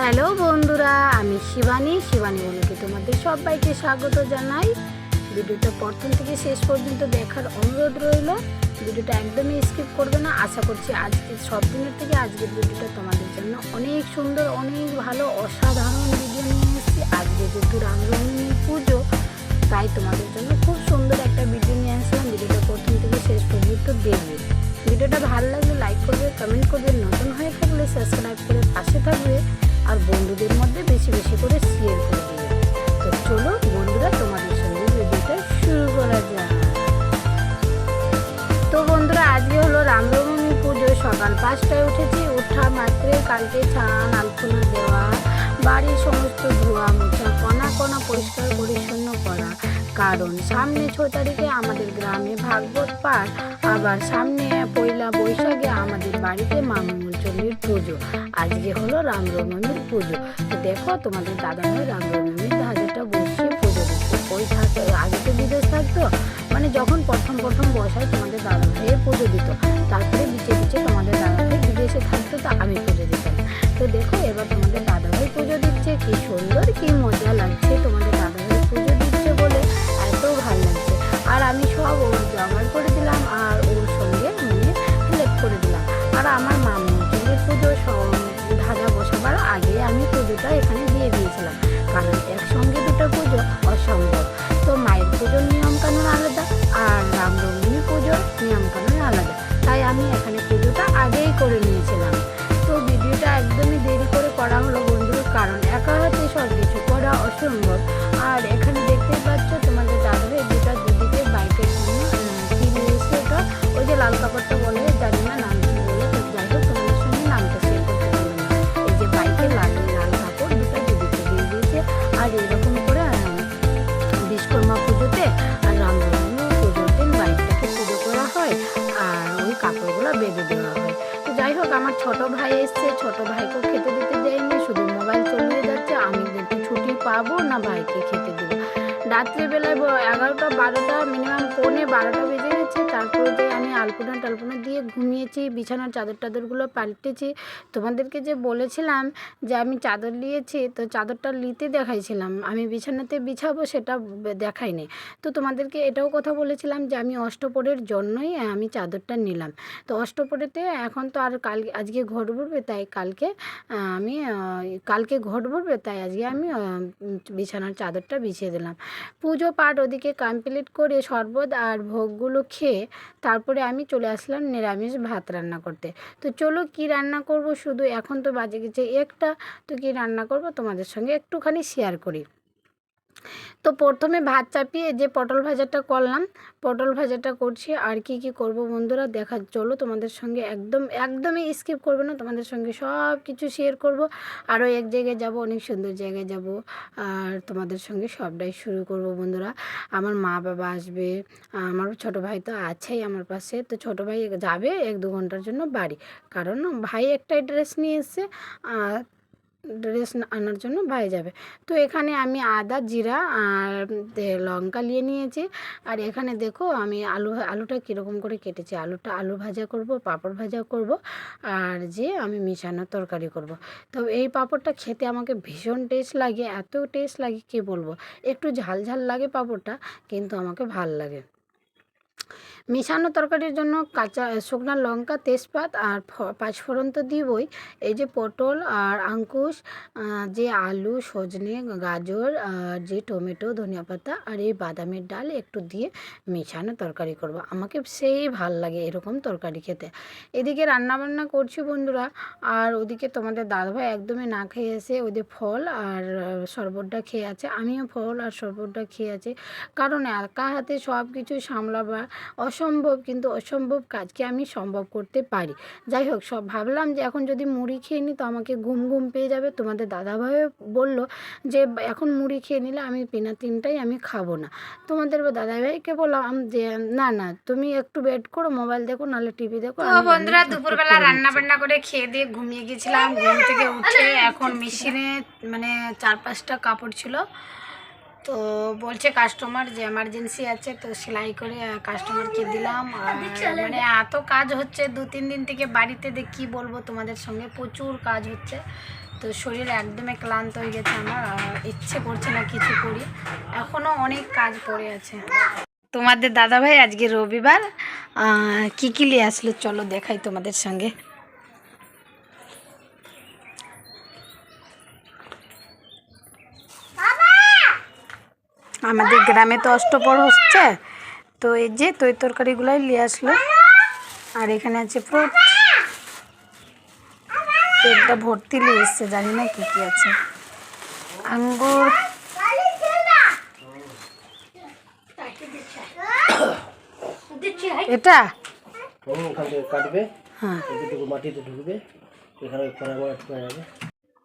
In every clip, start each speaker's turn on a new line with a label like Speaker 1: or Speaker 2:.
Speaker 1: Hello বন্ধুরা, আমি শিবানী শিবানী বলুকে তোমাদের সবাইকে স্বাগত জানাই। ভিডিওটা প্রথম থেকে শেষ পর্যন্ত দেখার অনুরোধ রইল। ভিডিওটা একদমই স্কিপ করবে না। আশা করছি আজকে সব দিনের থেকে আজকের ভিডিওটা তোমাদের জন্য অনেক সুন্দর, অনেক ভালো, অসাধারণ ভিডিও নিয়ে এসেছি। আজকে যেহেতু রামনবমী পুজো, তাই তোমাদের জন্য খুব সুন্দর একটা ভিডিও নিয়ে আসলাম। ভিডিওটা প্রথম থেকে শেষ পর্যন্ত দেখবে। ভিডিওটা ভালো লাগলে লাইক করবে কমেন্ট করবে, নতুন হয়ে থাকলে সাবস্ক্রাইব করে পাশে থাকবে। আর বন্ধুদের মধ্যে বেশি বেশি করে শেয়ার করে দেবে তো চলো বন্ধুরা, তোমাদের সঙ্গে ভিডিওটা শুরু করা যাক। তো বন্ধুরা, আজকে হলো রামনবমী পুজো। সকাল পাঁচটায় উঠেছি ওঠা মাত্রে কালকে ছান আলপনা দেওয়া, বাড়ির সমস্ত ধোয়া মোছা কণা কণা পরিষ্কার পরিচ্ছন্ন করা। কারণ সামনে ছ তারিখে আমাদের গ্রামে ভাগবত পাঠ, আবার সামনে পয়লা বৈশাখে আমাদের বাড়িতে মামুচন্ডির পুজো। আজকে হলো রামনবমীর পুজো। তো দেখো তোমাদের দাদা ভাই রামনবমীর ধাজেটা বসিয়ে পুজো দিচ্ছে। ওই থাকে? আগে তো বিদেশ থাকতো। মানে যখন প্রথম প্রথম বসায় তোমাদের দাদা ভাইয়ের পুজো দিত। তারপরে বিচে বিচে তোমাদের দাদা ভাই বিদেশে থাকতো, তো আমি পুজো দিতাম। তো দেখো এবার তোমাদের দাদা ভাই পুজো দিচ্ছে। কি সুন্দর, কি মজা লাগছে তোমাদের দাদা আমি এখানে পুজোটা আগেই করে নিয়েছিলাম। তো ভিডিওটা একদমই দেরি করে করা হলো বন্ধুর কারণ, একা হাতে সব কিছু করা অসম্ভব। পাবো না ভাইকে খেতে দেবো? রাত্রিবেলায় এগারোটা বারোটা মিনিমাম পৌনে বারোটা বেজে গেছে তারপরে যে আমি আলপনা টালপনা দিয়ে ঘুমিয়েছি, বিছানার চাদর টাদরগুলো পাল্টেছি। তোমাদেরকে যে বলেছিলাম যে আমি চাদর নিয়েছি তো চাদরটা নিতে দেখাইছিলাম। আমি বিছানাতে বিছাবো সেটা দেখাইনি। তো তোমাদেরকে এটাও কথা বলেছিলাম যে আমি অষ্টপরের জন্যই আমি চাদরটা নিলাম। তো অষ্টপরেতে এখন তো আর কাল, আজকে ঘট ভরবে তাই কালকে আমি কালকে ঘট ভরবে তাই আজকে আমি বিছানার চাদরটা বিছিয়ে দিলাম। পুজো পাঠ ওদিকে কমপ্লিট করে শরবত আর ভোগগুলো খেয়ে তারপরে আমি চলে আসলাম নিরামিষ ভাত রান্না করতে। তো চলো কি রান্না করব শুধু এখন তো বাজে গেছে একটা, তো কি রান্না করব তোমাদের সঙ্গে একটুখানি শেয়ার করি। তো প্রথমে ভাত চাপিয়ে যে পটল ভাজাটা করলাম, পটল ভাজাটা করছি। আর কি কি করব বন্ধুরা, দেখা, চলো তোমাদের সঙ্গে একদম, একদমই স্কিপ করবে না, তোমাদের সঙ্গে সব কিছু শেয়ার করব। আরও এক জায়গায় যাব, অনেক সুন্দর জায়গায় যাব। আর তোমাদের সঙ্গে সবটাই শুরু করব বন্ধুরা। আমার মা বাবা আসবে, আমার ছোট ভাই তো আছেই আমার পাশে। তো ছোট ভাই যাবে এক দু ঘণ্টার জন্য বাড়ি। কারণ ভাই একটাই ড্রেস নিয়ে এসছে ড্রেস আনার জন্য ভাই যাবে। তো এখানে আমি আদা, জিরা আর লঙ্কা নিয়ে নিয়েছি। আর এখানে দেখো আমি আলু, আলুটা কীরকম করে কেটেছি। আলুটা আলু ভাজা করব, পাঁপড় ভাজা করব আর যে আমি মিশানো তরকারি করব। তো এই পাঁপড়টা খেতে আমাকে ভীষণ টেস্ট লাগে, এত টেস্ট লাগে, কী বলব? একটু ঝাল ঝাল লাগে পাঁপড়টা, কিন্তু আমাকে ভালো লাগে। মিশানো তরকারির জন্য কাঁচা শুকনো লঙ্কা, তেজপাত আর পাঁচফোড়ন তো দিবই। এই যে পটল আর আঙ্কুশ যে আলু, সজনে, গাজর আর যে টমেটো, ধনিয়া পাতা আর এই বাদামের ডাল একটু দিয়ে মেশানো তরকারি করব। আমাকে সেই ভালো লাগে এরকম তরকারি খেতে। এদিকে রান্না বান্না করছি বন্ধুরা, আর ওদিকে তোমাদের দাদাভাই একদমই না খেয়ে এসে ওদের ফল আর শরবতটা খেয়ে আছে। আমিও ফল আর শরবতটা খেয়ে আছি। কারণ একা হাতে সব কিছু সামলাবার অসম্ভব কিন্তু অসম্ভব কাজকে আমি সম্ভব করতে পারি। যাই হোক সব ভাবলাম যে এখন যদি মুড়ি খেয়ে নিই তো আমাকে ঘুম ঘুম পেয়ে যাবে। তোমাদের দাদাভাইও বলল যে এখন মুড়ি খেয়ে নিলে আমি পিনা তিনটাই আমি খাব না। তোমাদের দাদাভাইকে বললাম যে না না তুমি একটু ওয়েট করো মোবাইল দেখো নাহলে টিভি দেখো
Speaker 2: বন্ধুরা দুপুরবেলা রান্না বান্না করে খেয়ে দিয়ে ঘুমিয়ে গেছিলাম। ঘুম থেকে উঠে এখন মেশিনে মানে চার পাঁচটা কাপড় ছিল। তো বলছে কাস্টমার যে এমার্জেন্সি আছে তো সেলাই করে কাস্টমারকে দিলাম। মানে এত কাজ হচ্ছে দু তিন দিন থেকে বাড়িতে দেখ কী বলব তোমাদের সঙ্গে প্রচুর কাজ হচ্ছে।
Speaker 1: তো শরীর একদমই ক্লান্ত হয়ে গেছে আমার ইচ্ছে করছে না কিছু করি। এখনও অনেক কাজ পড়ে আছে। তোমাদের দাদা ভাই আজকে রবিবার কি কি নিয়ে আসলো? চলো দেখাই তোমাদের সঙ্গে। আমাদের গ্রামে তো অষ্টপর হচ্ছে। তো এই যে তৈ তরকারিগুলাই নিয়ে আসলো। আর এখানে আছে ফ্রুট পেটটা ভর্তি নিয়ে এসছে জানি না কী কী আছে। আঙ্গুর। এটা?
Speaker 3: ওখান থেকে কাটবে?
Speaker 1: হ্যাঁ।
Speaker 3: মাটিতে ঢুকবে। এখানে খরা যাবে।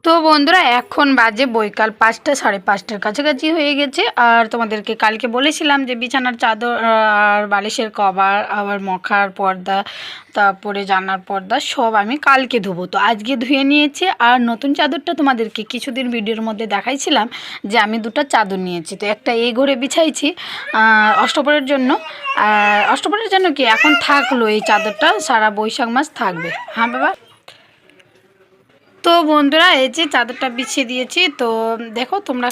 Speaker 1: তো বন্ধুরা, এখন বাজে বৈকাল পাঁচটা, সাড়ে পাঁচটার কাছাকাছি হয়ে গেছে। আর তোমাদেরকে কালকে বলেছিলাম যে বিছানার চাদর আর বালিশের কভার, আবার মখার পর্দা, তারপরে জানার পর্দা, সব আমি কালকে ধুবো। তো আজকে ধুয়ে নিয়েছি, আর নতুন চাদরটা তোমাদেরকে কিছুদিন ভিডিওর মধ্যে দেখাইছিলাম যে আমি দুটো চাদর নিয়েছি। তো একটা এই ঘরে বিছাইছি অষ্টপরের জন্য। আর অষ্টপরের জন্য কি? এখন থাকল এই চাদরটা, সারা বৈশাখ মাস থাকবে। হ্যাঁ বাবা? তো বন্ধুরা, এই যে চাদরটা বিছিয়ে দিয়েছি, তো দেখো তোমরা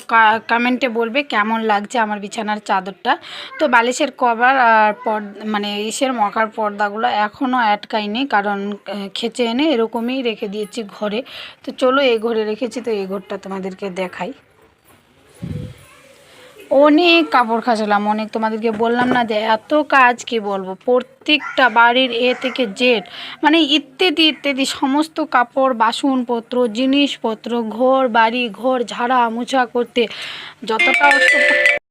Speaker 1: কমেন্টে বলবে কেমন লাগছে আমার বিছানার চাদরটা। তো বালিশের কভার আর পর মানে ইসের মকার পর্দাগুলো এখনও আটকাইনি কারণ খেচে এনে এরকমই রেখে দিয়েছি ঘরে। তো চলো এই ঘরে রেখেছি, তো এই ঘরটা তোমাদেরকে দেখাই। অনেক কাপড় খাঁচালাম, অনেক তোমাদেরকে বললাম না যে এত কাজ কি বলব? প্রত্যেকটা বাড়ির এ থেকে জেট মানে ইত্যাদি ইত্যাদি সমস্ত কাপড়, বাসনপত্র, জিনিসপত্র, ঘর, বাড়ি, ঘর ঝাড়া মোছা করতে যতটা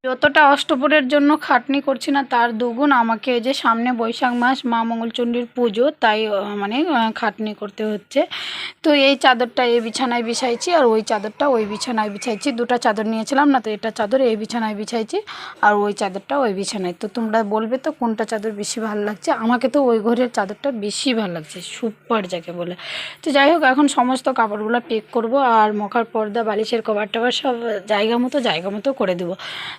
Speaker 1: যতটা অষ্টপরের জন্য খাটনি করছি না, তার দুগুণ আমাকে যে সামনে বৈশাখ মাস, মা মঙ্গলচণ্ডীর পুজো, তাই মানে খাটনি করতে হচ্ছে। তো এই চাদরটা এই বিছানায় বিছাইছি আর ওই চাদরটা ওই বিছানায় বিছাইছি। দুটো চাদর নিয়েছিলাম না তো এটা চাদর, এই বিছানায় বিছাইছি আর ওই চাদরটা ওই বিছানায়। তো তোমরা বলবে তো কোনটা চাদর বেশি ভালো লাগছে? আমাকে তো ওই ঘরের চাদরটা বেশি ভালো লাগছে, সুপার যাকে বলে। তো যাই হোক, এখন সমস্ত কাপড়গুলো পেক করব আর মখার পর্দা, বালিশের কভার টভার সব জায়গা মতো জায়গা মতো করে দেবো।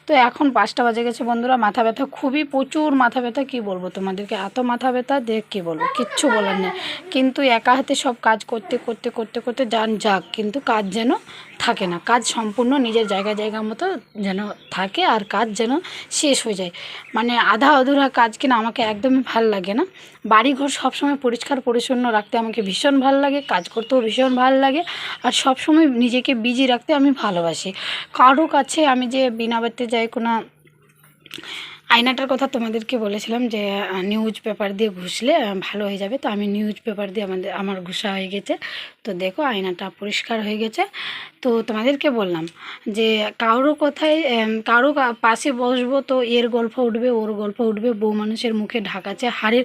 Speaker 1: তো এখন পাঁচটা বাজে গেছে বন্ধুরা, মাথা ব্যথা খুবই, প্রচুর মাথা ব্যথা, কী বলব তোমাদেরকে? এত মাথা ব্যথা, দেখ কী বলব, কিচ্ছু বলার নেই। কিন্তু একা হাতে সব কাজ করতে করতে করতে করতে যান যাক, কিন্তু কাজ যেন থাকে না। কাজ সম্পূর্ণ নিজের জায়গা জায়গা মতো যেন থাকে আর কাজ যেন শেষ হয়ে যায়। মানে আধা অধুরা কাজ কিনা আমাকে একদমই ভালো লাগে না। বাড়িঘর সবসময় পরিষ্কার, পরিচ্ছন্ন রাখতে আমাকে ভীষণ ভালো লাগে, কাজ করতেও ভীষণ ভালো লাগে, আর সবসময় নিজেকে বিজি রাখতে আমি ভালোবাসি। কারও কাছে আমি যে বিনা বাড়িতে যাই কোনো আয়নাটার কথা তোমাদেরকে বলেছিলাম যে নিউজ পেপার দিয়ে ঘুষলে ভালো হয়ে যাবে। তো আমি নিউজ পেপার দিয়ে আমাদের, আমার ঘুষা হয়ে গেছে। তো দেখো আয়নাটা পরিষ্কার হয়ে গেছে। তো তোমাদেরকে বললাম যে কারও কথায় কারও পাশে বসবো তো এর গল্প উঠবে, ওর গল্প উঠবে, বউ মানুষের মুখে ঢাক আছে, হাড়ের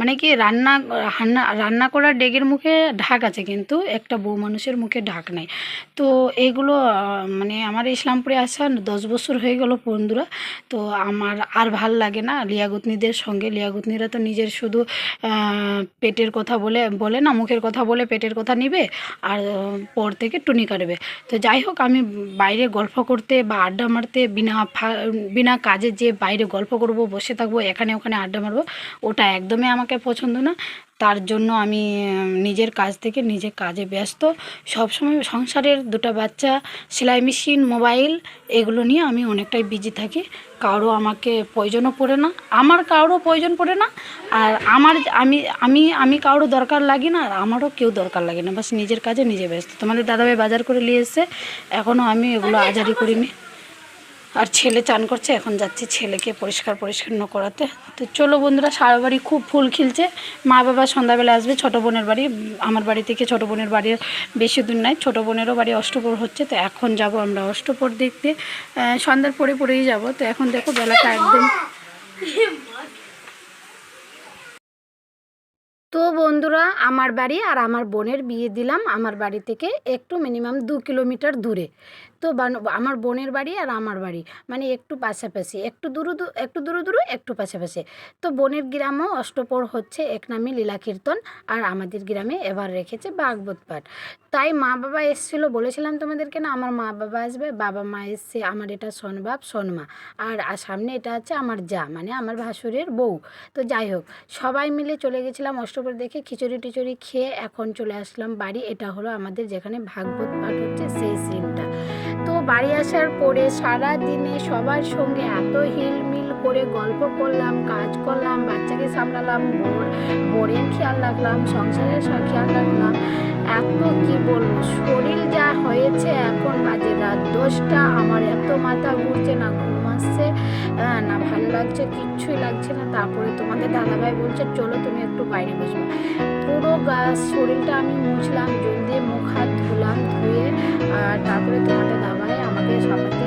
Speaker 1: মানে কি রান্না রান্না রান্না করার ডেগের মুখে ঢাক আছে কিন্তু একটা বউ মানুষের মুখে ঢাক নাই। তো এইগুলো মানে আমার ইসলামপুরে আসা দশ বছর হয়ে গেল বন্ধুরা। তো আমার আর ভালো লাগে না লিয়াগুতনিদের সঙ্গে। লিয়াগুতনিরা তো নিজের শুধু পেটের কথা বলে বলে না, মুখের কথা বলে পেটের কথা নিবে। আর পর থেকে টুনি কাটবে তো যাই হোক, আমি বাইরে গল্প করতে বা আড্ডা মারতে বিনা বিনা কাজে যে বাইরে গল্প করব, বসে থাকব, এখানে ওখানে আড্ডা মারবো, ওটা একদমই আমাকে পছন্দ না। তার জন্য আমি নিজের কাজ থেকে নিজের কাজে ব্যস্ত। সবসময় সংসারের দুটো বাচ্চা সেলাই মেশিন মোবাইল এগুলো নিয়ে আমি অনেকটাই বিজি থাকি। কারও আমাকে প্রয়োজনও পড়ে না আমার কারও প্রয়োজন পড়ে না আর আমার আমি আমি আমি কারও দরকার লাগি না আর আমারও কেউ দরকার লাগে না। বাস নিজের কাজে নিজে ব্যস্ত। তোমাদের দাদাভাই বাজার করে নিয়ে এসছে এখনও আমি এগুলো আজারি করিনি। আর ছেলে চান করছে, এখন যাচ্ছি ছেলেকে পরিষ্কার পরিচ্ছন্ন করাতে। তো চলো বন্ধুরা, সারা বাড়ি খুব ফুল খিলছে। মা বাবা সন্ধ্যাবেলা আসবে, ছোটো বোনের বাড়ি, আমার বাড়ি থেকে ছোটো বোনের বাড়ির বেশি দূর নাই ছোটো বোনেরও বাড়ি অষ্টপর হচ্ছে, তো এখন যাব আমরা অষ্টপর দেখতে। সন্ধ্যার পরে পরেই যাব, তো এখন দেখো বেলাটা একদম তো বন্ধুরা, আমার বাড়ি আর আমার বোনের বিয়ে দিলাম, আমার বাড়ি থেকে একটু মিনিমাম দু কিলোমিটার দূরে। তো আমার বোনের বাড়ি আর আমার বাড়ি। মানে একটু পাশাপাশি। একটু দূরু একটু দূরে দূরে, একটু পাশাপাশি। তো বোনের গ্রামও অষ্টপর হচ্ছে এক নামে লীলা কীর্তন আর আমাদের গ্রামে এবার রেখেছে ভাগবত পাঠ। তাই মা বাবা এসেছিল, বলেছিলাম তোমাদেরকে না, আমার মা বাবা আসবে, বাবা মা এসছে আমার এটা সনবাপ সনমা। আর সামনে এটা আছে আমার যা মানে আমার ভাসুরের বউ। তো যাই হোক, সবাই মিলে চলে গেছিলাম অষ্টপর দেখে খিচুড়ি টিচুড়ি খেয়ে এখন চলে আসলাম বাড়ি। এটা হলো আমাদের যেখানে ভাগবত পাঠ হচ্ছে, সেই সিনটা। তো বাড়ি আসার পরে সারা দিনে সবার সঙ্গে এত হিলমিল করে গল্প করলাম, কাজ করলাম, বাচ্চাকে সামলালাম, বোর বোরের খেয়াল রাখলাম, সংসারের সব খেয়াল রাখলাম। এত কি বলব, শরীর যা হয়েছে এখন বাজে রাত দশটা, আমার এত মাথা ঘুরছে না, ঘুম আসছে। লাগছে, কিচ্ছুই লাগছে না। তারপরে তোমাদের দাদাভাই বলছে, চলো তুমি একটু বাইরে বসো পুরো গাছ শরীরটা আমি মুছলাম, জল দিয়ে মুখ হাত ধুলাম, ধুয়ে, আর তারপরে তোমাদের দাদাভাই আমাকে সবাই